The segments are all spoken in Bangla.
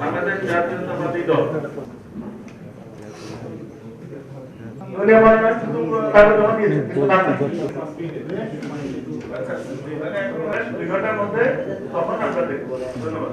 বাংলাদেশ জাতীয়তাবাদী দল মধ্যে তখন আমরা দেখব ধন্যবাদ।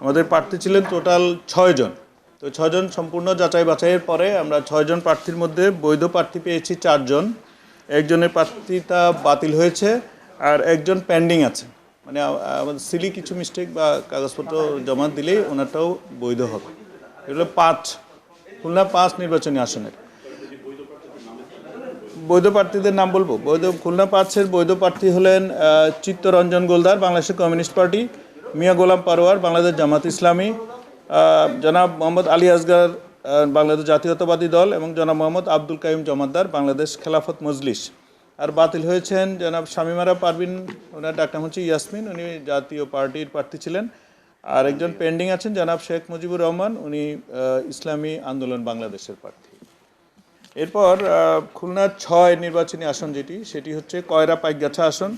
আমাদের প্রার্থী ছিলেন টোটাল ছয়জন। তো ছয়জন সম্পূর্ণ যাচাই বাছাইয়ের পরে আমরা ছয়জন প্রার্থীর মধ্যে বৈধ প্রার্থী পেয়েছি চারজন। একজনের প্রার্থীতা বাতিল হয়েছে আর একজন পেন্ডিং আছে। মানে আমাদের সিলি কিছু মিস্টেক বা কাগজপত্র জমা দিলেই ওনারটাও বৈধ হবে। এগুলো পাঁচ, খুলনা পাঁচ নির্বাচনী আসনের। বৈধ প্রার্থীদের নাম বলব? বৈধ, খুলনা পাঁচের বৈধ প্রার্থী হলেন চিত্তরঞ্জন গোলদার, বাংলাদেশের কমিউনিস্ট পার্টি। মিয়া গোলাম পারোয়ার, বাংলাদেশ জামাত ইসলামী জনাব মোহাম্মদ আলী আসগার বাংলাদেশ জাতীয়তাবাদী দল এবং জনাব মোহাম্মদ আব্দুল কাইম জমাদ্দার, বাংলাদেশ খেলাফত মজলিস। আর বাতিল হয়েছেন জনাব শামিমারা পারভিন, ওনার ডাক্তার হচ্ছে ইয়াসমিন, উনি জাতীয় পার্টির প্রার্থী ছিলেন। আর একজন পেন্ডিং আছেন জনাব শেখ মুজিবুর রহমান, উনি ইসলামী আন্দোলন বাংলাদেশের প্রার্থী। এরপর খুলনার ছয় নির্বাচনী আসন যেটি, সেটি হচ্ছে কয়রা পাইকগাছা আসন।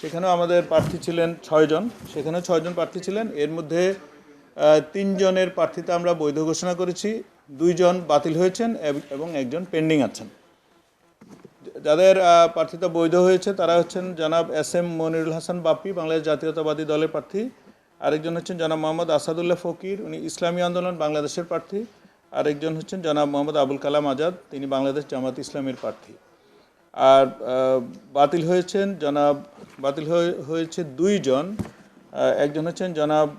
সেখানেও আমাদের প্রার্থী ছিলেন ছয়জন সেখানেও ছয়জন প্রার্থী ছিলেন। এর মধ্যে তিনজনের প্রার্থীতা আমরা বৈধ ঘোষণা করেছি। দুইজন বাতিল হয়েছেন এবং একজন পেন্ডিং আছেন। যাদের প্রার্থীতা বৈধ হয়েছে, তারা হচ্ছেন জনাব এস এম মনিরুল হাসান বাপ্পি, বাংলাদেশ জাতীয়তাবাদী দলের প্রার্থী। আরেকজন হচ্ছেন জনাব মোহাম্মদ আসাদুল্লাহ ফকির, উনি ইসলামী আন্দোলন বাংলাদেশের প্রার্থী। আরেকজন হচ্ছেন জনাব মোহাম্মদ আবুল কালাম আজাদ, তিনি বাংলাদেশ জামাত ইসলামের প্রার্থী। আর বাতিল হয়েছেন জনাব বাতিল হয়ে- হয়েছে দুইজন। একজন হচ্ছেন জনাব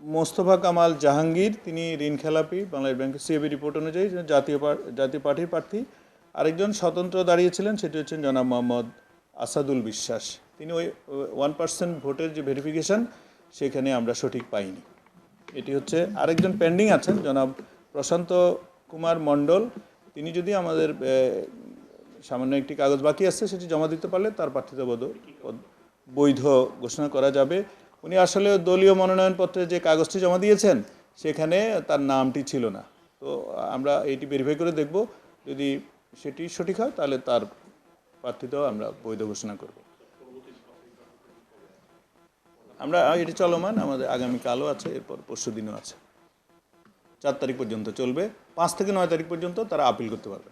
মোস্তফা কামাল জাহাঙ্গীর, তিনি ঋণ খেলাপি, বাংলাদেশ ব্যাংকের সিএবি রিপোর্ট অনুযায়ী জাতীয় জাতীয় পার্টির প্রার্থী। আরেকজন স্বতন্ত্র দাঁড়িয়েছিলেন, সেটি হচ্ছেন জনাব মোহাম্মদ আসাদুল বিশ্বাস। তিনি ওই ওয়ান পার্সেন্ট ভোটের যে ভেরিফিকেশন সেখানে আমরা সঠিক পাইনি। এটি হচ্ছে আরেকজন পেন্ডিং আছেন, জনাব প্রশান্ত কুমার মণ্ডল। তিনি যদি আমাদের সামান্য একটি কাগজ বাকি আছে, সেটি জমা দিতে পারলে তার প্রার্থিতা বৈধ ঘোষণা করা যাবে। উনি আসলে দলীয় মনোনয়নপত্রে যে কাগজটি জমা দিয়েছেন, সেখানে তার নামটি ছিল না। তো আমরা এটি ভেরিফাই করে দেখব, যদি সেটি সঠিক হয়, তাহলে তার প্রার্থিতাও আমরা বৈধ ঘোষণা করব। আমরা এটি চলমান, আমাদের আগামীকালও আছে, এরপর পরশু দিনও আছে। চার তারিখ পর্যন্ত চলবে, পাঁচ থেকে নয় তারিখ পর্যন্ত তারা আপিল করতে পারবে।